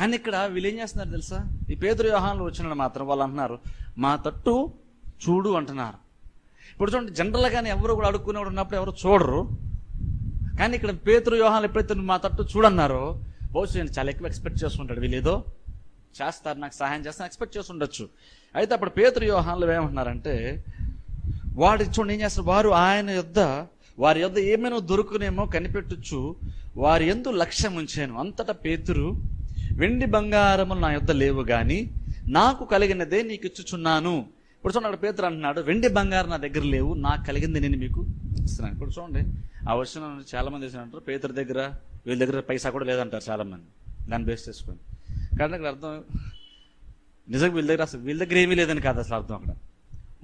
కానీ ఇక్కడ వీళ్ళు ఏం చేస్తున్నారు తెలుసా? ఈ పేదరు వ్యవహారంలో వచ్చిన మాత్రం వాళ్ళు అంటున్నారు మా తట్టు చూడు అంటున్నారు. ఇప్పుడు చూడండి జనరల్గానే ఎవరు కూడా అడుక్కునేవాడు ఉన్నప్పుడు ఎవరు చూడరు. కానీ ఇక్కడ పేతురు వ్యూహాలు ఎప్పుడైతే మా తట్టు చూడన్నారో బహుశా నేను చాలా ఎక్కువ ఎక్స్పెక్ట్ చేస్తుంటాడు. వీళ్ళు ఏదో చేస్తారు నాకు సహాయం చేస్తాను ఎక్స్పెక్ట్ చేసి ఉండొచ్చు అయితే అప్పుడు పేతురు వ్యూహాలు ఏమంటున్నారంటే వాడు చూడండి ఏం చేస్తారు వారు ఆయన యొద్ద వారి యొద్ద ఏమైనా దొరుకునేమో కనిపెట్టచ్చు వారి ఎందు లక్ష్యం ఉంచాను. అంతటా పేతురు వెండి బంగారములు నా యొద్ద లేవు గాని నాకు కలిగినదే నీకు ఇచ్చుచున్నాను. ఇప్పుడు చూడండి అక్కడ పేతురు అంటున్నాడు వెండి బంగారం నా దగ్గర లేవు నాకు కలిగింది నేను మీకు ఇస్తున్నాను. ఇప్పుడు చూడండి ఆ వచ్చిన చాలా మంది అంటారు పేతురు దగ్గర వీళ్ళ దగ్గర పైసా కూడా లేదంటారు చాలా మంది దాన్ని బేస్ చేసుకొని. కానీ అక్కడ అర్థం నిజంగా వీళ్ళ దగ్గర అసలు వీళ్ళ దగ్గర ఏమీ లేదని కాదు అసలు అర్థం అక్కడ.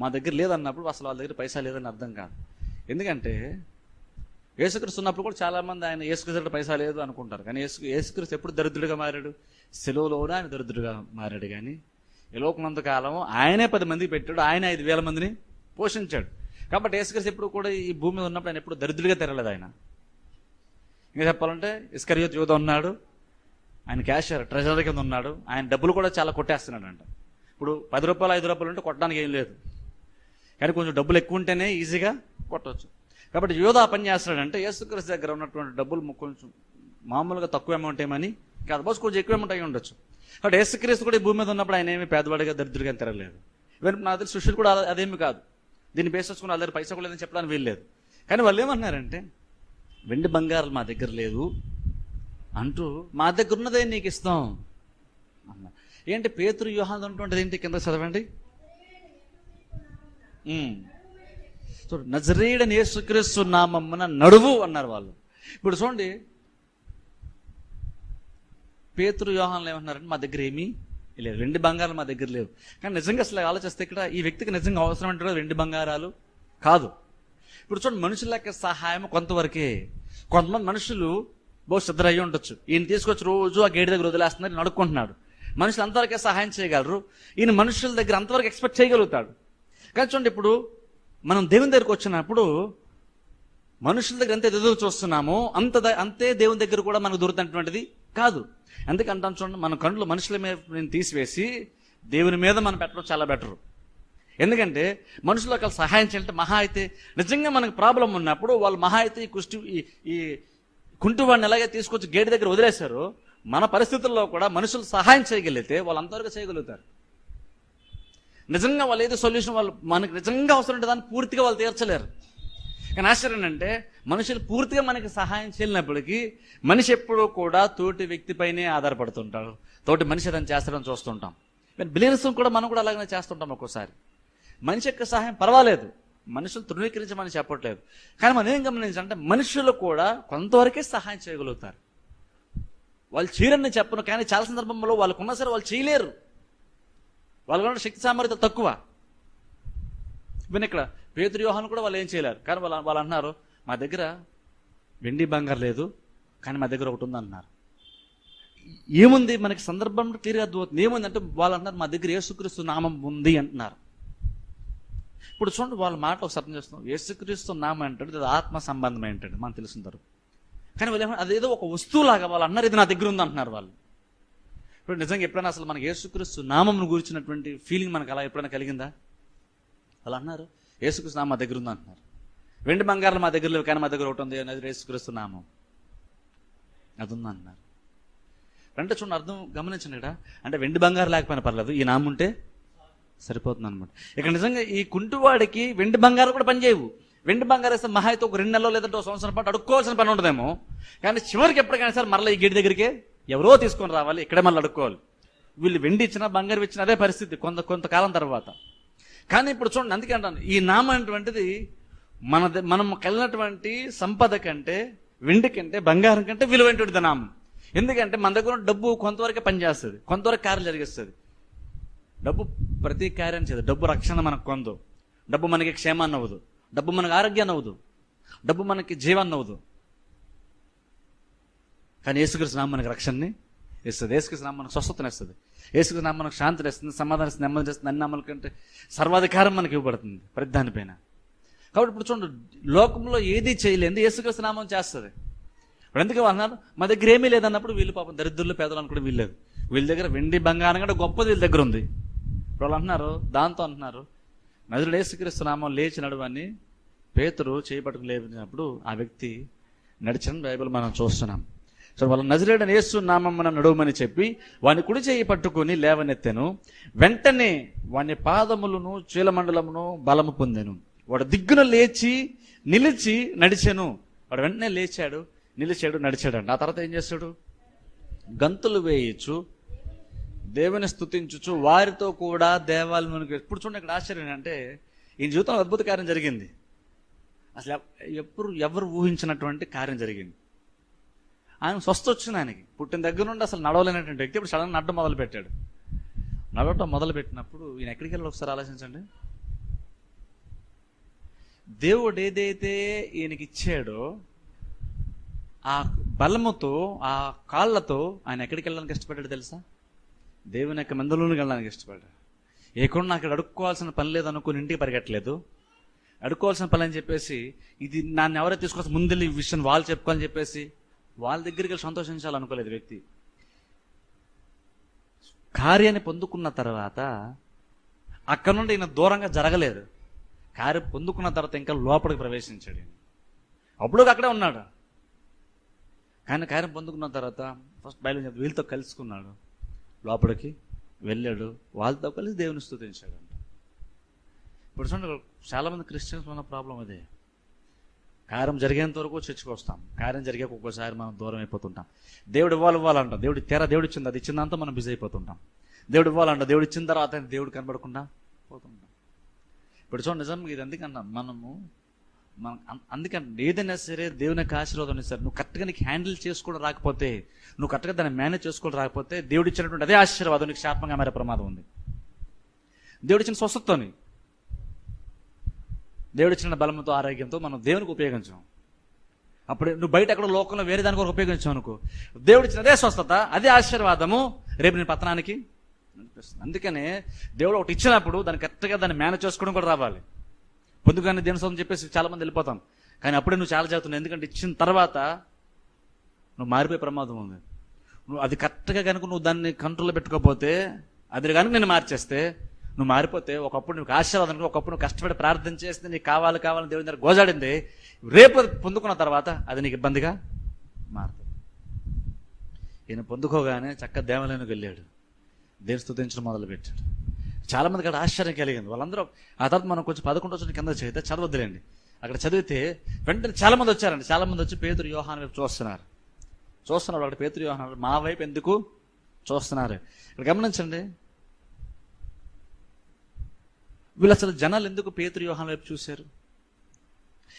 మా దగ్గర లేదన్నప్పుడు అసలు వాళ్ళ దగ్గర పైసా లేదని అర్థం కాదు. ఎందుకంటే యేసుక్రీస్తు ఉన్నప్పుడు కూడా చాలామంది ఆయన యేసుక్రీస్తు పైసా లేదు అనుకుంటారు. కానీ యేసు యేసుక్రీస్తు ఎప్పుడు దరిద్రుడిగా మారాడు? సెలవులోనే ఆయన దరిద్రుడిగా మారాడు కానీ ఈ లోకమంత కాలం ఆయనే పది మందికి పెట్టాడు ఆయన ఐదు వేల మందిని పోషించాడు. కాబట్టి యేసుక్రీస్తు ఎప్పుడు కూడా ఈ భూమి మీద ఉన్నప్పుడు ఆయన ఎప్పుడు దరిద్రుడిగా తెరలేదు ఆయన. ఇంకా చెప్పాలంటే ఇస్కరియోత్ యువత ఉన్నాడు ఆయన క్యాషియర్ ట్రెజరీ కింద ఉన్నాడు ఆయన డబ్బులు కూడా చాలా కొట్టేస్తున్నాడు అంట ఇప్పుడు పది రూపాయలు ఐదు రూపాయలు ఉంటే కొట్టడానికి ఏం లేదు. కానీ కొంచెం డబ్బులు ఎక్కువ ఉంటేనే ఈజీగా కొట్టవచ్చు కాబట్టి యోధ పని చేస్తాడంటే యేసుక్రీస్తు దగ్గర ఉన్నటువంటి డబ్బులు కొంచెం మామూలుగా తక్కువ అమౌంట్ ఏమని? కాదు బస్ కొంచెం ఎక్కువ అమౌంట్ అయి ఉండొచ్చు. కాబట్టి యేసుక్రీస్తు కూడా ఈ భూమి మీద ఉన్నప్పుడు ఆయన ఏమి పేదవాడిగా దరిద్రుడిగా తిరగలేదు ఈవెన్ నా దగ్గర శిష్యులు కూడా అదేమి కాదు. దీన్ని బేస్ చేసుకుని వాళ్ళ దగ్గర పైసా కూడా లేదని చెప్పడానికి వీల్లేదు కానీ వాళ్ళు ఏమన్నారంటే వెండి బంగారాలు మా దగ్గర లేదు అంటూ మా దగ్గర ఉన్నదే నీకు ఇస్తాం అన్న ఏంటి పేతురు వ్యూహాలు ఉంటుంటుంది ఏంటి కింద చదవండి? ఉమ్. నజరేడని యేసుక్రీస్తు నామమ్మన నడువు అన్నారు వాళ్ళు. ఇప్పుడు చూడండి పేతురు వ్యూహాలు ఏమంటున్నారంటే మా దగ్గర ఏమీ లేదు వెండి బంగారాలు మా దగ్గర లేవు. కానీ నిజంగా అసలు ఆలోచిస్తే ఇక్కడ ఈ వ్యక్తికి నిజంగా అవసరం అంటే వెండి బంగారాలు? కాదు. ఇప్పుడు చూడండి మనుషుల యొక్క సహాయం కొంతవరకే. కొంతమంది మనుషులు బహు శ్రద్ధ అయ్యి ఉండొచ్చు. ఈయన తీసుకొచ్చి రోజు ఆ గేట్ దగ్గర వదిలేస్తున్నారు నడుక్కుంటున్నాడు. మనుషులు అంతవరకే సహాయం చేయగలరు. ఈయన మనుషుల దగ్గర అంతవరకు ఎక్స్పెక్ట్ చేయగలుగుతాడు. కానీ చూడండి ఇప్పుడు మనం దేవుని దగ్గరకు వచ్చినప్పుడు మనుషుల దగ్గర ఎంత ఎదురు చూస్తున్నామో అంత ద- అంతే దేవుని దగ్గర కూడా మనకు దొరుకుతున్నటువంటిది కాదు. అందుకే అంటాను చూడండి మన కళ్ళు మనుషుల మీద నేను తీసివేసి దేవుని మీద మనం పెట్టడం చాలా బెటర్. ఎందుకంటే మనుషులు ఒకళ్ళు సహాయం చేయాలంటే మహా అయితే నిజంగా మనకు ప్రాబ్లం ఉన్నప్పుడు వాళ్ళు మహా అయితే ఈ కుష్టి ఈ ఈ కుంటివాడిని ఎలాగే తీసుకొచ్చి గేట్ దగ్గర వదిలేశారో మన పరిస్థితుల్లో కూడా మనుషులు సహాయం చేయగలిగితే వాళ్ళు అంతవరకు చేయగలుగుతారు. నిజంగా వాళ్ళు ఏదో సొల్యూషన్ వాళ్ళు మనకు నిజంగా అవసరం ఉంటే దాన్ని పూర్తిగా వాళ్ళు తీర్చలేరు. కానీ ఆశ్చర్యం అంటే మనుషులు పూర్తిగా మనకి సహాయం చేయనప్పటికీ మనిషి ఎప్పుడూ కూడా తోటి వ్యక్తిపైనే ఆధారపడుతుంటాడు. తోటి మనిషి దాన్ని చేస్తాడని చూస్తుంటాం. బిలీనర్స్ కూడా మనం కూడా అలాగనే చేస్తుంటాం ఒక్కోసారి. మనిషి యొక్క సహాయం పర్వాలేదు. మనుషులు తృణీకరించమని చెప్పట్లేదు. కానీ మనం ఏం గమనించాలంటే మనుషులు కూడా కొంతవరకే సహాయం చేయగలుగుతారు. వాళ్ళు చేయరని చెప్పను కానీ చాలా సందర్భంలో వాళ్ళకున్నా సరే వాళ్ళు చేయలేరు. వాళ్ళకున్న శక్తి సామర్థ్యం తక్కువ. ఈవెన్ ఇక్కడ పేదరి వ్యూహాన్ని కూడా వాళ్ళు ఏం చేయలేరు. కానీ వాళ్ళు వాళ్ళు అంటున్నారు మా దగ్గర వెండి బంగారు లేదు కానీ మా దగ్గర ఒకటి ఉందన్నారు. ఏముంది? మనకి సందర్భం క్లియర్గా అర్థమవుతుంది. ఏముంది అంటే వాళ్ళు అంటున్నారు మా దగ్గర యేసుక్రీస్తు నామం ఉంది అంటున్నారు. ఇప్పుడు చూడండి వాళ్ళ మాట ఒకసారి అర్థం చేస్తున్నాం. యేసుక్రీస్తు నామం ఏంటంటే అది ఆత్మ సంబంధం ఏంటంటే మనకు తెలుసుంటారు కానీ వాళ్ళు ఏమన్నా అదేదో ఒక వస్తువులాగా వాళ్ళు అన్నారు ఇది నా దగ్గర ఉంది అంటున్నారు వాళ్ళు. ఇప్పుడు నిజంగా ఎప్పుడైనా అసలు మనకి యేసుక్రీస్తు నామంను గురించినటువంటి ఫీలింగ్ మనకు అలా ఎప్పుడైనా కలిగిందా? అలా అన్నారు. యేసుక్రీస్తు నామం మా దగ్గర ఉంది అంటున్నారు. వెండి బంగారం మా దగ్గర లేవు కానీ మా దగ్గర ఒకటి ఉంది అనేది యేసుక్రీస్తు నామం. అది ఉంది అంటున్నారు. అంటే చూడండి అర్థం గమనించండి ఇక్కడ. అంటే వెండి బంగారం లేకపోయినా పర్లేదు ఈ నామం ఉంటే సరిపోతుంది అనమాట ఇక్కడ నిజంగా ఈ కుంటువాడికి వెండి బంగారం కూడా పనిచేయవు వెండి బంగారం వేస్తే మహా అయితే ఒక రెండు నెలలో లేదంటే ఒక సంవత్సరం పాటు అడుక్కోవాల్సిన పని ఉండదేమో. కానీ చివరికి ఎప్పటికైనా సరే మరలా ఈ గేట్ దగ్గరికే ఎవరో తీసుకొని రావాలి ఇక్కడే మళ్ళీ అడుక్కోవాలి. వీళ్ళు వెండి ఇచ్చినా బంగారం ఇచ్చినా అదే పరిస్థితి కొంత కొంతకాలం తర్వాత. కానీ ఇప్పుడు చూడండి అందుకే అంటాను ఈ నామం అనేటువంటిది మన మనం కలిగినటువంటి సంపద కంటే వెండి కంటే బంగారం కంటే విలువైనటువంటిది నామం. ఎందుకంటే మన దగ్గర డబ్బు కొంతవరకే పనిచేస్తుంది కొంతవరకు కార్యం జరిగిస్తుంది. డబ్బు ప్రతి కార్యం చేయదు డబ్బు రక్షణ మనకు కొందు. డబ్బు మనకి క్షేమాన్ని అవ్వదు డబ్బు మనకి ఆరోగ్యాన్ని అవ్వదు డబ్బు మనకి జీవాన్ని అవ్వదు కానీ యేసుకృష్ణ మనకు రక్షణని ఇస్తుంది. యేసుకృష్ణ మనకు స్వస్థతను ఇస్తుంది. యేసుకృష్ణ మనకు శాంతిని ఇస్తుంది. సమాధానం ఇస్తుంది. నెమ్మది ఇస్తుంది అన్ని నామాల కంటే సర్వాధికారం మనకి ఇవ్వబడుతుంది ప్రతి దానిపైన కాబట్టి ఇప్పుడు చూడండి లోకంలో ఏది చేయలేదు యేసుకృష్ణ నామం చేస్తుంది. ఇప్పుడు ఎందుకు అన్నారు? మా దగ్గర ఏమీ లేదన్నప్పుడు వీళ్ళు పాపం దరిద్రులు పేదలు అనుకోవడం లేదు. వీళ్ళ దగ్గర వెండి బంగారం కూడా గొప్పది వీళ్ళ దగ్గర ఉంది. ఇప్పుడు వాళ్ళు అంటున్నారు దాంతో అంటున్నారు నదుడు యేసుక్రీస్తునామం లేచి నడువని పేతురు చేపట్టుకు లేపినప్పుడు ఆ వ్యక్తి నడిచిన బైబిల్ మనం చూస్తున్నాం. సో వాళ్ళ నజరేడని యేసు నామమ్మన నడువమని చెప్పి వాని కుడి చేయి పట్టుకుని లేవనెత్తెను. వెంటనే వాని పాదములను చీలమండలమును బలము పొందాను. వాడు దిగ్గున లేచి నిలిచి నడిచాను. వాడు వెంటనే లేచాడు నిలిచాడు నడిచాడు అంట ఆ తర్వాత ఏం చేస్తాడు? గంతులు వేయచ్చు దేవుని స్తుతించుచు వారితో కూడా దేవాలయానికి ఇప్పుడు చూడండి ఇక్కడ ఆశ్చర్యం అంటే ఈ జీవితంలో అద్భుత కార్యం జరిగింది. అసలు ఎప్పుడు ఎవరు ఊహించినటువంటి కార్యం జరిగింది. ఆయన స్వస్థ వచ్చింది ఆయనకి. పుట్టిన దగ్గర నుండి అసలు నడవలేనటువంటి వ్యక్తి. ఇప్పుడు సడన్ నడ్డం మొదలు పెట్టాడు నడవటం మొదలు పెట్టినప్పుడు ఈయన ఎక్కడికి వెళ్ళాలి ఒకసారి ఆలోచించండి? దేవుడు ఏదైతే ఈయనకి ఇచ్చాడో ఆ బలముతో ఆ కాళ్ళతో ఆయన ఎక్కడికి వెళ్ళడానికి ఇష్టపడ్డాడు తెలుసా? దేవుని యొక్క మందులోనికి వెళ్ళడానికి ఇష్టపడ్డాడు. ఏకుండా నాకు అడుక్కోవాల్సిన పని లేదు అనుకుని ఇంటికి పరిగెట్టలేదు. అడుక్కోవాల్సిన పని అని చెప్పేసి ఇది నన్ను ఎవరైతే తీసుకొస్తే ముందు ఈ విషయం వాళ్ళు చెప్పుకోవాలని చెప్పేసి వాళ్ళ దగ్గరికి వెళ్ళి సంతోషించాలనుకోలేదు వ్యక్తి. కార్యాన్ని పొందుకున్న తర్వాత అక్కడ నుండి ఈయన దూరంగా జరగలేదు. కార్యం పొందుకున్న తర్వాత ఇంకా లోపలికి ప్రవేశించాడు అప్పుడు అక్కడే ఉన్నాడు. కానీ కార్యం పొందుకున్న తర్వాత ఫస్ట్ బయలు వీళ్ళతో కలుసుకున్నాడు. లోపలికి వెళ్ళాడు. వాళ్ళతో కలిసి దేవుని స్తుతించాడు ఇప్పుడు చూడండి చాలామంది క్రిస్టియన్స్ ఉన్న ప్రాబ్లం అదే. కార్యం జరిగేంత వరకు చర్చకు వస్తాం. కార్యం జరిగాక ఒక్కోసారి మనం దూరం అయిపోతుంటాం. దేవుడు ఇవ్వాలి ఇవ్వాలంట దేవుడు తెర దేవుడు ఇచ్చింది అది ఇచ్చిందంతా మనం బిజీ అయిపోతుంటాం. దేవుడు ఇవ్వాలంట దేవుడు ఇచ్చిన తర్వాత దేవుడు కనబడకుండా పోతుంటాం. ఇప్పుడు చూడండి నిజం ఇది ఎందుకన్నా? మనము మనం అందుకని ఏదైనా సరే దేవుని యొక్క ఆశీర్వాదం సరే నువ్వు కరెక్ట్గా నీకు హ్యాండిల్ చేసుకోవడం రాకపోతే నువ్వు కరెక్ట్గా దాన్ని మేనేజ్ చేసుకోవడం రాకపోతే దేవుడు ఇచ్చినటువంటి అదే ఆశీర్వాదం నీకు శాపంగా మారే ప్రమాదం ఉంది. దేవుడు ఇచ్చిన స్వస్థతని దేవుడు ఇచ్చిన బలంతో ఆరోగ్యంతో మనం దేవునికి ఉపయోగించాం. అప్పుడు నువ్వు బయట ఎక్కడ లోకంలో వేరే దాని కొరకు ఉపయోగించావు అనుకో. దేవుడు ఇచ్చిన అదే స్వస్థత అదే ఆశీర్వాదము రేపు నేను పతనానికి అనిపిస్తుంది అందుకనే దేవుడు ఒకటి ఇచ్చినప్పుడు దాన్ని కరెక్ట్గా దాన్ని మేనేజ్ చేసుకోవడం కూడా రావాలి. పొందుకని దేని సొంతం చెప్పేసి చాలా మంది వెళ్ళిపోతాం. కానీ అప్పుడే నువ్వు చాలా చదువుతున్నావు ఎందుకంటే ఇచ్చిన తర్వాత నువ్వు మారిపోయే ప్రమాదం ఉంది. నువ్వు అది కరెక్ట్గా కనుక నువ్వు దాన్ని కంట్రోల్లో పెట్టుకోకపోతే అది కనుక నేను మార్చేస్తే నువ్వు మారిపోతే ఒకప్పుడు నీకు ఆశీర్వాదం ఒకప్పుడు నువ్వు కష్టపడి ప్రార్థన చేస్తే నీకు కావాలి కావాలని దేవుని దగ్గర గోజాడింది. రేపు పొందుకున్న తర్వాత అది నీకు ఇబ్బందిగా మారుతుంది. ఈయన పొందుకోగానే చక్క దేవాలయానికి వెళ్ళాడు. దేవుని స్థుతించడం మొదలు పెట్టాడు చాలా మంది అక్కడ ఆశ్చర్యం కలిగింది. వాళ్ళందరూ ఆ తర్వాత మనం కొంచెం పదకొండు వచ్చిన కింద చదివితే చదవద్దులేండి. అక్కడ చదివితే వెంటనే చాలా మంది వచ్చారండి. చాలా మంది వచ్చి పేతురు యోహాన్ వైపు చూస్తున్నారు. చూస్తున్నారు. అక్కడ పేతురు యోహాన్ మా వైపు ఎందుకు చూస్తున్నారు? ఇక్కడ గమనించండి. వీళ్ళు అసలు జనాలు ఎందుకు పేతురు వ్యూహం వైపు చూశారు?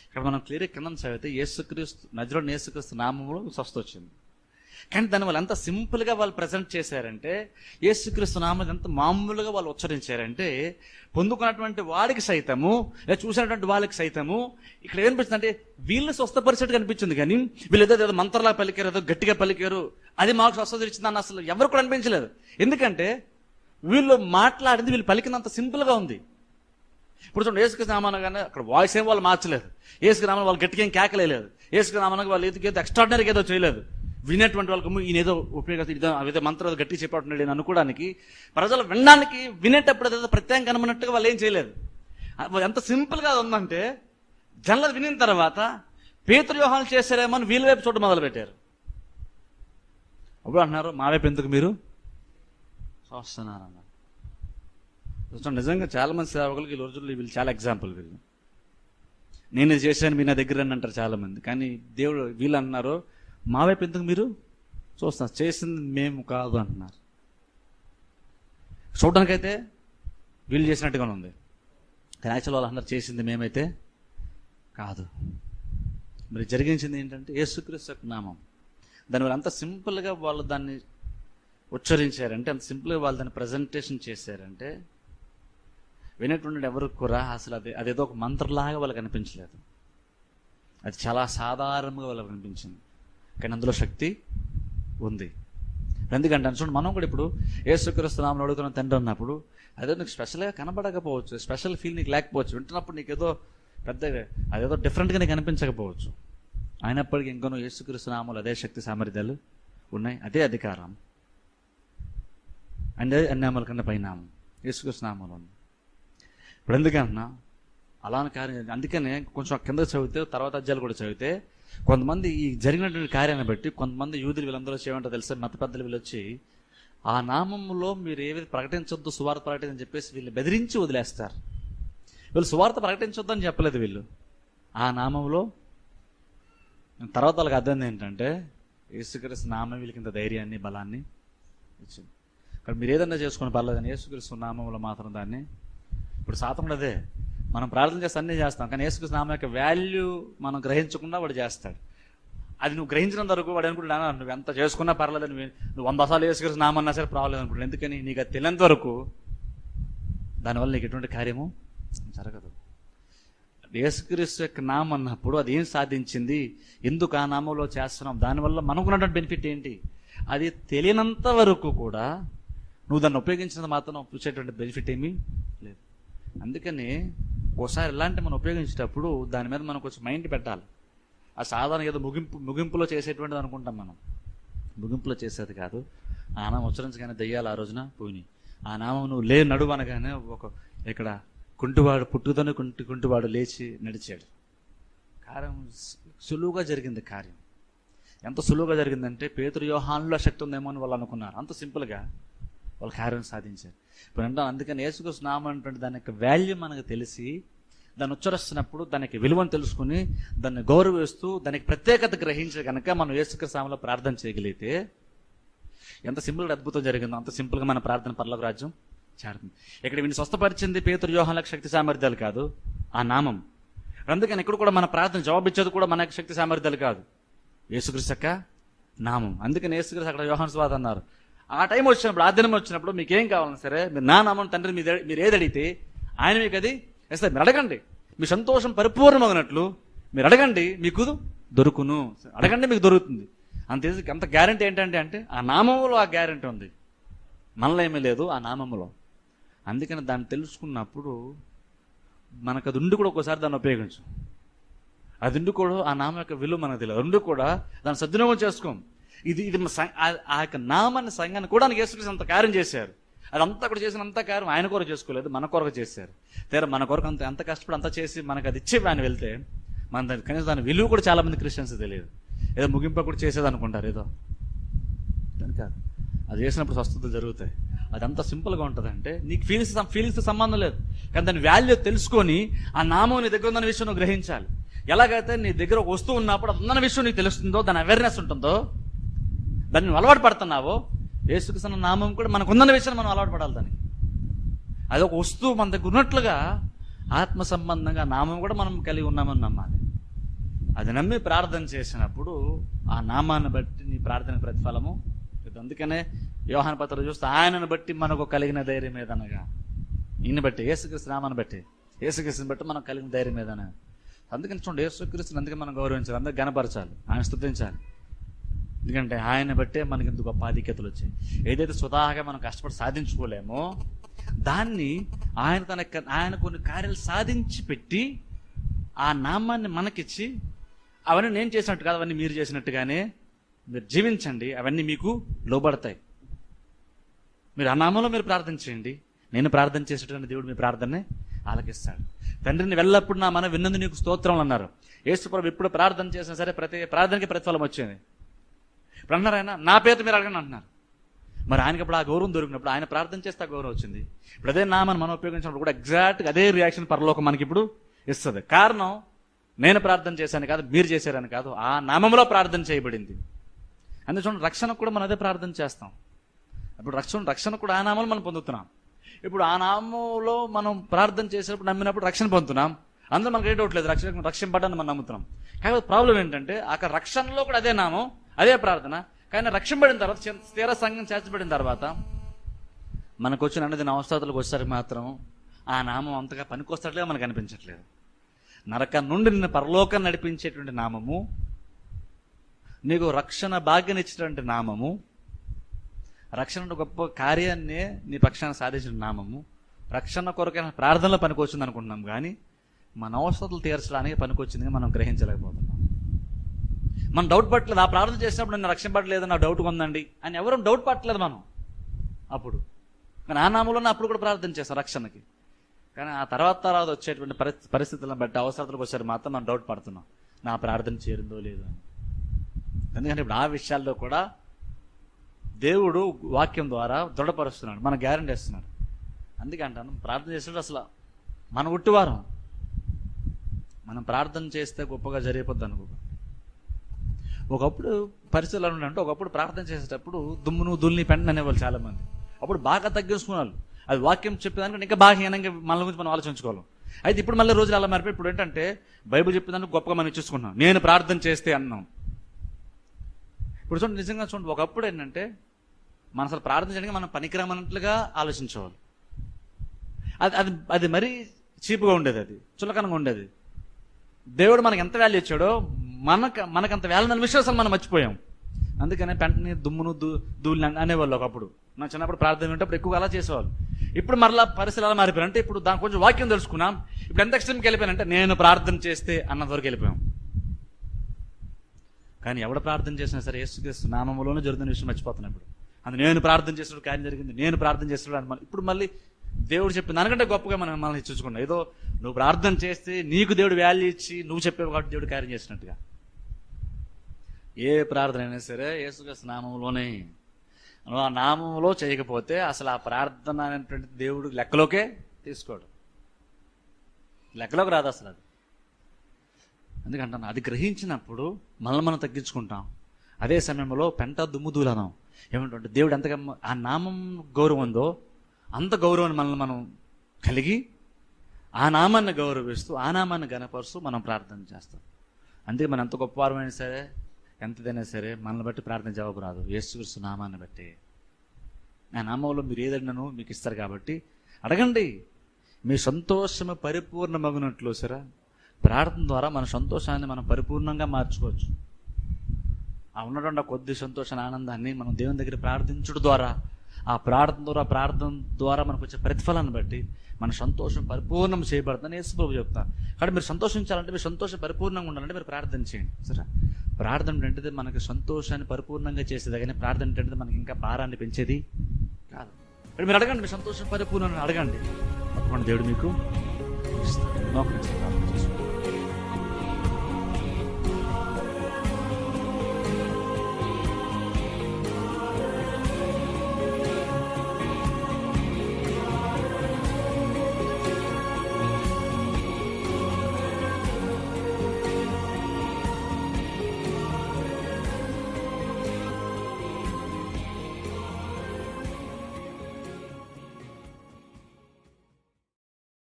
ఇక్కడ మనం క్లియర్ కింద చదివితే యేసుక్రీస్తు నజరుడు యేసుక్రీస్తు నామంలో స్వస్థ వచ్చింది కానీ దాని వాళ్ళు ఎంత సింపుల్గా వాళ్ళు ప్రజెంట్ చేశారంటే యేసుక్రీస్తు నామం ఎంత మామూలుగా వాళ్ళు ఉచ్చరించారంటే పొందుకున్నటువంటి వాడికి సైతము లేదా చూసినటువంటి వాళ్ళకి సైతము ఇక్కడ ఏమనిపిస్తుంది అంటే వీళ్ళని స్వస్థపరిచేట్టు కనిపించింది కానీ వీళ్ళు ఏదో ఏదో మంత్రలా పలికారు ఏదో గట్టిగా పలికారు అది మాకు స్వస్థత ఇచ్చిందని అసలు ఎవరు కూడా అనిపించలేదు. ఎందుకంటే వీళ్ళు మాట్లాడింది వీళ్ళు పలికినంత సింపుల్గా ఉంది. ఇప్పుడు చూడండి ఏసుకృష్ణ నామానగానే అక్కడ వాయిస్ ఏం వాళ్ళు మార్చలేదు. ఏసుకృష్ణ నామాన వాళ్ళు గట్టిగా ఏం కేకలేదు ఏసుకృష్ణ వాళ్ళు ఏదో ఏదో ఎక్స్ట్రాడినరీగా ఏదో చేయలేదు. వినేటువంటి వాళ్ళకు ఈయన ఏదో ఉపయోగం ఇదో మంత్రాలు మంత్రం ఏదో గట్టిగా అనుకోవడానికి ప్రజలు వినడానికి వినేటప్పుడు ఏదో ప్రత్యేకం కనమన్నట్టుగా వాళ్ళు ఏం చేయలేదు. ఎంత సింపుల్గా ఉందంటే జనలు వినిన తర్వాత పేతురు చేశారేమో అని వీళ్ళ వైపు చూడడం మొదలు పెట్టారు అప్పుడు అంటున్నారు మా వైపు ఎందుకు మీరు? చూస్తున్నారన్నారు నిజంగా చాలా మంది సేవకులకి ఈ రోజుల్లో వీళ్ళు చాలా ఎగ్జాంపుల్ వీళ్ళు. నేను చేశాను మీ నా దగ్గర అని అంటారు చాలా మంది కానీ దేవుడు వీళ్ళు అన్నారు మా వైపు ఎందుకు మీరు చూస్తున్నారు చేసింది మేము కాదు అంటున్నారు. చూడడానికైతే వీళ్ళు చేసినట్టుగానే ఉంది. కానీ యాక్చువల్ వాళ్ళు అన్నారు చేసింది మేమైతే కాదు. మరి జరిగించింది ఏంటంటే యేసుక్రీస్తు యొక్క నామం. దాని వల్ల అంత సింపుల్గా వాళ్ళు దాన్ని ఉచ్చరించారంటే అంత సింపుల్గా వాళ్ళు దాన్ని ప్రజెంటేషన్ చేశారంటే వినేటువంటి ఎవరికి కూడా అసలు అది అదేదో ఒక మంత్రలాగా వాళ్ళకి అనిపించలేదు. అది చాలా సాధారణంగా వాళ్ళకి అనిపించింది. కానీ అందులో శక్తి ఉంది. ఎందుకంటే చూడండి మనం కూడా ఇప్పుడు ఏసుక్రీస్తు నామం అడుగుతున్న తండ్రి అన్నప్పుడు అదే నీకు స్పెషల్గా కనబడకపోవచ్చు స్పెషల్ ఫీల్ నీకు లేకపోవచ్చు వింటున్నప్పుడు నీకు ఏదో పెద్ద అదేదో డిఫరెంట్గా నీకు అనిపించకపోవచ్చు. అయినప్పటికీ ఇంకా నువ్వు అదే శక్తి సామర్థ్యాలు ఉన్నాయి. అదే అధికారం. అండ్ అన్ని నామాల కన్నా పైనామం ఉంది. ఇప్పుడు ఎందుకంటున్నా అలానే కార్యం అందుకనే కొంచెం కింద చదివితే తర్వాత అధ్యాయులు కూడా చదివితే కొంతమంది ఈ జరిగినటువంటి కార్యాన్ని బట్టి కొంతమంది యూదులు వీళ్ళందరూ చేయమంటో తెలిసే? మత పెద్దలు వీళ్ళు వచ్చి ఆ నామంలో మీరు ఏవైతే ప్రకటించొద్దు సువార్త ప్రకటించని చెప్పేసి వీళ్ళు బెదిరించి వదిలేస్తారు. వీళ్ళు సువార్త ప్రకటించొద్దు అని చెప్పలేదు వీళ్ళు. ఆ నామంలో తర్వాత వాళ్ళకి అర్థం ఏంటంటే యేసుక్రీస్తు నామం వీళ్ళకి ఇంత ధైర్యాన్ని బలాన్ని ఇచ్చింది. ఇక్కడ మీరు ఏదన్నా చేసుకుని పర్లేదని యేసుక్రీస్తు నామంలో మాత్రం దాన్ని ఇప్పుడు శాతం అదే మనం ప్రార్థన చేస్తే అన్నీ చేస్తాం. కానీ యేసుక్రీస్తు నామ యొక్క వాల్యూ మనం గ్రహించకుండా వాడు చేస్తాడు. అది నువ్వు గ్రహించినంత వరకు వాడు అనుకుంటున్నా నువ్వు ఎంత చేసుకున్నా పర్లేదు నువ్వు నువ్వు వంద సార్లు యేసుకృష్ణ నామన్నా సరే ప్రాబ్లం అనుకుంటున్నాను ఎందుకని? నీకు అది తెలియనంత వరకు దానివల్ల నీకు ఎటువంటి కార్యము జరగదు. యేసుక్రీస్తు యొక్క నామం అన్నప్పుడు అది ఏం సాధించింది? ఎందుకు ఆ నామంలో చేస్తున్నాం? దానివల్ల మనకున్నటువంటి బెనిఫిట్ ఏంటి? అది తెలియనంత వరకు కూడా నువ్వు దాన్ని ఉపయోగించినంత మాత్రం చూసేటువంటి బెనిఫిట్ ఏమీ లేదు. అందుకని ఒకసారి ఇలాంటి మనం ఉపయోగించేటప్పుడు దాని మీద మనం కొంచెం మైండ్ పెట్టాలి. ఆ సాధారణ ఏదో ముగింపు ముగింపులో చేసేటువంటిది అనుకుంటాం మనం. ముగింపులో చేసేది కాదు. ఆ నామం ఉచ్చరించగానే దయ్యాలు ఆ రోజున పోయినాయి. ఆ నామం నువ్వు లే నడువు అనగానే ఒక ఇక్కడ కుంటివాడు పుట్టుతోనే కుంటి కుంటివాడు లేచి నడిచాడు. కార్యం సులువుగా జరిగింది కార్యం. ఎంత సులువుగా జరిగిందంటే పేతురు వ్యూహాల్లో శక్తి ఉందేమో అని వాళ్ళు అనుకున్నారు. అంత సింపుల్గా వాళ్ళు కార్యం సాధించారు. ఇప్పుడు అంటాం అందుకని యేసుకృష్ణ నామం అంటే దాని యొక్క వాల్యూ మనకు తెలిసి దాన్ని ఉచ్చరిస్తున్నప్పుడు దానికి విలువను తెలుసుకుని దాన్ని గౌరవిస్తూ దానికి ప్రత్యేకత గ్రహించే కనుక మనం యేసుకృష్ణ నామంలో ప్రార్థన చేయగలిగితే ఎంత సింపుల్గా అద్భుతం జరిగిందో అంత సింపుల్గా మన ప్రార్థన పర్లోక రాజ్యం చేరుతుంది ఇక్కడ వీడిని స్వస్థపరిచింది పేతురు వ్యూహాలకు శక్తి సామర్థ్యాలు కాదు ఆ నామం. అందుకని ఇక్కడ కూడా మన ప్రార్థన జవాబిచ్చేది కూడా మనకి శక్తి సామర్థ్యాలు కాదు. యేసుకృష్ణ నామం. అందుకని యేసుకృష్ణ అక్కడ యోహాన్ స్వాద అన్నారు ఆ టైం వచ్చినప్పుడు ఆ దినం వచ్చినప్పుడు మీకు ఏం కావాలన్నా సరే మీరు నా నామం తండ్రి మీరు మీరు ఏది అడిగితే ఆయన మీకు అది ఇస్తారు మీరు అడగండి. మీ సంతోషం పరిపూర్ణమగినట్లు మీరు అడగండి. మీకు దొరుకును. అడగండి మీకు దొరుకుతుంది. అంత అంత గ్యారంటీ ఏంటంటే అంటే ఆ నామంలో ఆ గ్యారంటీ ఉంది. మనలో ఏమీ లేదు ఆ నామంలో. అందుకని దాన్ని తెలుసుకున్నప్పుడు మనకు అది ఉండి కూడా ఒకసారి దాన్ని ఉపయోగించు. అది ఉండి కూడా ఆ నామం యొక్క విలువ మనకు తెలియదు. రెండు కూడా దాన్ని సద్వినియోగం చేసుకోం. ఇది ఇది ఆ- యొక్క నామాన్ని సంఘాన్ని కూడా యేసుక్రీస్తు అంత కార్యం చేశారు. అదంతా కూడా చేసినంత కార్యం ఆయన కొరకు చేసుకోలేదు మన కొరకు చేశారు. తీరా మన కొరకు అంత ఎంత కష్టపడి అంతా చేసి మనకు అది ఇచ్చే ఆయన వెళ్తే మన దాని కనీసం దాని విలువ కూడా చాలా మంది క్రిస్టియన్స్ తెలియదు. ఏదో ముగింపు కూడా చేసేది అనుకుంటారు ఏదో. దాని కాదు. అది చేసినప్పుడు స్వస్థతలు జరుగుతాయి. అది అంత సింపుల్గా ఉంటుంది అంటే నీకు ఫీలింగ్స్ ఫీలింగ్స్తో సంబంధం లేదు. కానీ దాని వాల్యూ తెలుసుకొని ఆ నామం నీ దగ్గర ఉన్న విషయం నువ్వు గ్రహించాలి. ఎలాగైతే నీ దగ్గర ఒక వస్తువు ఉన్నప్పుడు అది ఉన్న విషయం నీకు తెలుస్తుందో దాని అవేర్నెస్ ఉంటుందో దాన్ని నువ్వు అలవాటు పడుతున్నావో? యేసుకృష్ణ నామం కూడా మనకు ఉన్న విషయాన్ని మనం అలవాటు పడాలి దానికి. అది ఒక వస్తువు మన దగ్గర ఉన్నట్లుగా ఆత్మ సంబంధంగా నామం కూడా మనం కలిగి ఉన్నామని నమ్మాలి. అది నమ్మి ప్రార్థన చేసినప్పుడు ఆ నామాన్ని బట్టి నీ ప్రార్థన ప్రతిఫలము అందుకనే వ్యవహాన పత్రం చూస్తే ఆయనను బట్టి మనకు కలిగిన ధైర్యం ఏదనగా? ఈయన బట్టి యేసుకృష్ణ నామాన్ని బట్టి. యేసుకృష్ణని బట్టి మనకు కలిగిన ధైర్యం ఏదనగా? అందుకని చూడండి యేసుకృష్ణ అందుకే మనం గౌరవించాలి. అందరికి గణపరచాలి. ఆయన స్థుతించాలి. ఎందుకంటే ఆయన బట్టే మనకి ఇంత గొప్ప ఆధిక్యతలు వచ్చాయి. ఏదైతే స్వతహాగా మనం కష్టపడి సాధించుకోలేమో దాన్ని ఆయన తన ఆయన కొన్ని కార్యాలు సాధించి పెట్టి ఆ నామాన్ని మనకిచ్చి అవన్నీ నేను చేసినట్టు కాదు అవన్నీ మీరు చేసినట్టుగానే మీరు జీవించండి అవన్నీ మీకు లోబడతాయి. మీరు ఆ నామంలో మీరు ప్రార్థన చేయండి. నేను ప్రార్థన చేసేటువంటి దేవుడు మీ ప్రార్థనని ఆలకిస్తాడు. తండ్రిని వెళ్ళప్పుడు నా మన విన్నందు నీకు స్తోత్రం అన్నారు. యేసుప్రభు ఎప్పుడు ప్రార్థన చేసినా సరే ప్రతి ప్రార్థనకి ప్రతిఫలం వచ్చింది. ఇప్పుడు అన్నారు ఆయన నా పేరు మీరు అడగండి అంటున్నారు. మరి ఆయనకి అప్పుడు ఆ గౌరవం దొరికినప్పుడు ఆయన ప్రార్థన చేస్తే ఆ గౌరవం వచ్చింది. ఇప్పుడు అదే నామని మనం ఉపయోగించినప్పుడు కూడా ఎగ్జాక్ట్గా అదే రియాక్షన్ పరలోకం మనకి ఇప్పుడు ఇస్తుంది. కారణం నేను ప్రార్థన చేశాను కాదు మీరు చేశారని కాదు ఆ నామంలో ప్రార్థన చేయబడింది. అందుకే చూడండి రక్షణ కూడా మనం అదే ప్రార్థన చేస్తాం. ఇప్పుడు రక్షణ రక్షణ కూడా ఆ నామంలో మనం పొందుతున్నాం. ఇప్పుడు ఆ నామంలో మనం ప్రార్థన చేసినప్పుడు నమ్మినప్పుడు రక్షణ పొందుతున్నాం. అందులో మనకు ఏ డౌట్ లేదు. రక్షణ రక్షింపడాన్ని మనం నమ్ముతున్నాం. కాకపోతే ప్రాబ్లం ఏంటంటే అక్కడ రక్షణలో కూడా అదే నామం అదే ప్రార్థన. కానీ రక్షింపడిన తర్వాత చి- తీర సంఘం చేర్చబడిన తర్వాత మనకు వచ్చిన అన్నది అవసరాలకు వచ్చేసరికి మాత్రం ఆ నామం అంతగా పనికొస్తట్లేదు మనకు అనిపించట్లేదు. నరక నుండి నిన్ను పరలోకం నడిపించేటువంటి నామము నీకు రక్షణ భాగ్యనిచ్చినటువంటి నామము రక్షణ గొప్ప కార్యాన్ని నీ పక్షాన సాధించిన నామము రక్షణ కొరకైన ప్రార్థనలో పనికొచ్చింది అనుకుంటున్నాం కానీ మన అవసరాలు తీర్చడానికి పనికొచ్చింది మనం గ్రహించలేకపోతాం మనం డౌట్ పట్టలేదు. ఆ ప్రార్థన చేసినప్పుడు నన్ను రక్షింపట్లేదు నా డౌట్ ఉందండి. అని ఎవరు డౌట్ పట్టలేదు మనం. అప్పుడు. కానీ ఆ నామంలోనే అప్పుడు కూడా ప్రార్థన చేస్తాం రక్షణకి. కానీ ఆ తర్వాత తర్వాత వచ్చేటువంటి పరిస్థితి పరిస్థితులను బట్టి అవసరాలకు వచ్చారు మాత్రం మనం డౌట్ పడుతున్నాం. నా ప్రార్థన చేరిందో లేదో అని. ఎందుకంటే ఇప్పుడు ఆ విషయాల్లో కూడా దేవుడు వాక్యం ద్వారా దృఢపరుస్తున్నాడు. మన గ్యారంటీ ఇస్తున్నాడు. అందుకే అంటాను ప్రార్థన చేసేటప్పుడు అసలు మన ఉట్టివారం. మనం ప్రార్థన చేస్తే గొప్పగా జరిగిపోద్ది అనుకో ఒకప్పుడు పరిస్థితులు ఎలా అంటే ఒకప్పుడు ప్రార్థన చేసేటప్పుడు దుమ్మును దుల్ని పెంటని అనేవాళ్ళు చాలా మంది అప్పుడు బాగా తగ్గించుకున్నారు అది వాక్యం చెప్పేదానికి ఇంకా బాగా హీనంగా మన గురించి మనం ఆలోచించుకోవాలి. అయితే ఇప్పుడు మళ్ళీ రోజులు అలా మారిపోయి ఇప్పుడు ఏంటంటే బైబుల్ చెప్పేదానికి గొప్పగా మనం ఇచ్చేసుకున్నాం నేను ప్రార్థన చేస్తే అన్నాం. ఇప్పుడు చూడండి నిజంగా చూడండి ఒకప్పుడు ఏంటంటే మన అసలు ప్రార్థన చేయడానికి మనం పనికిరామన్నట్లుగా ఆలోచించేవాళ్ళు. అది అది అది మరీ చీపుగా ఉండేది అది చులకనంగా ఉండేది. దేవుడు మనకి ఎంత వాల్యూ ఇచ్చాడో మనకు మనకంత అంత విశ్వాసం మనం మర్చిపోయాం. అందుకనే పెంటనే దుమ్మును దూ దూళ్ళు అనేవాళ్ళు ఒకప్పుడు. నా చిన్నప్పుడు ప్రార్థన వింటప్పుడు ఎక్కువగా అలా చేసేవాళ్ళు. ఇప్పుడు మరలా పరిస్థితులు అలా మారిపోయారు అంటే ఇప్పుడు దాని కొంచెం వాక్యం తెలుసుకున్నాం. ఇప్పుడు ఎంత ఎక్స్ట్రీమ్కి వెళ్ళిపోయానంటే నేను ప్రార్థన చేస్తే అన్నంత వరకు వెళ్ళిపోయాం. కానీ ఎవడ ప్రార్థన చేసినా సరే యేసుక్రీస్తు నామంలోనే జరుగుతున్న విషయం మర్చిపోతున్నాం ఇప్పుడు. అది నేను ప్రార్థన చేసినప్పుడు కార్యం జరిగింది. నేను ప్రార్థన చేసినప్పుడు అని ఇప్పుడు మళ్ళీ దేవుడు చెప్పింది దానికంటే గొప్పగా మనం మనల్ని చూసుకున్నాం ఏదో నువ్వు ప్రార్థన చేస్తే నీకు దేవుడు వాల్యూ ఇచ్చి నువ్వు చెప్పేవి కాబట్టి దేవుడు కార్యం చేసినట్టుగా. ఏ ప్రార్థన అయినా సరే యేసుక్రీస్తు నామంలోనే. నువ్వు ఆ నామంలో చేయకపోతే అసలు ఆ ప్రార్థన అనేటువంటి దేవుడు లెక్కలోకే తీసుకోడు. లెక్కలోకి రాదు అసలు అది. ఎందుకంటాను అది గ్రహించినప్పుడు మనల్ని మనం తగ్గించుకుంటాం. అదే సమయంలో పెంట దుమ్ము దూలనం ఏమంటే దేవుడు ఎంతగా ఆ నామం గౌరవం ఉందో అంత గౌరవాన్ని మనల్ని మనం కలిగి ఆ నామాన్ని గౌరవిస్తూ ఆ నామాన్ని గనపరుస్తూ మనం ప్రార్థన చేస్తాం. అందుకే మనం ఎంత గొప్పవారమైనా సరే ఎంతదైనా సరే మనల్ని బట్టి ప్రార్థన జవాబు రాదు. యేసుకృష్ణ నామాన్ని బట్టి. ఆ నామంలో మీరు ఏదన్నాను మీకు ఇస్తారు కాబట్టి అడగండి మీ సంతోషము పరిపూర్ణమగునట్లు సరే ప్రార్థన ద్వారా మన సంతోషాన్ని మనం పరిపూర్ణంగా మార్చుకోవచ్చు. ఆ ఉన్నటువంటి కొద్ది సంతోషాన్ని ఆనందాన్ని మనం దేవుని దగ్గర ప్రార్థించడం ద్వారా ఆ ప్రార్థన ద్వారా ప్రార్థన ద్వారా మనకు వచ్చే ప్రతిఫలాన్ని బట్టి మన సంతోషం పరిపూర్ణం చేయబడుతుందని యేసుప్రభు చెప్తాను కాబట్టి మీరు సంతోషించాలంటే మీరు సంతోషం పరిపూర్ణంగా ఉండాలంటే మీరు ప్రార్థన చేయండి. సరే? ప్రార్థన ఏంటంటే మనకి సంతోషాన్ని పరిపూర్ణంగా చేసేది కానీ ప్రార్థన ఏంటంటే మనకి ఇంకా భారాన్ని పెంచేది కాదు. కాబట్టి మీరు అడగండి మీ సంతోషం పరిపూర్ణం అడగండి. తప్పకుండా దేవుడు మీకు మోకరించి ప్రార్థన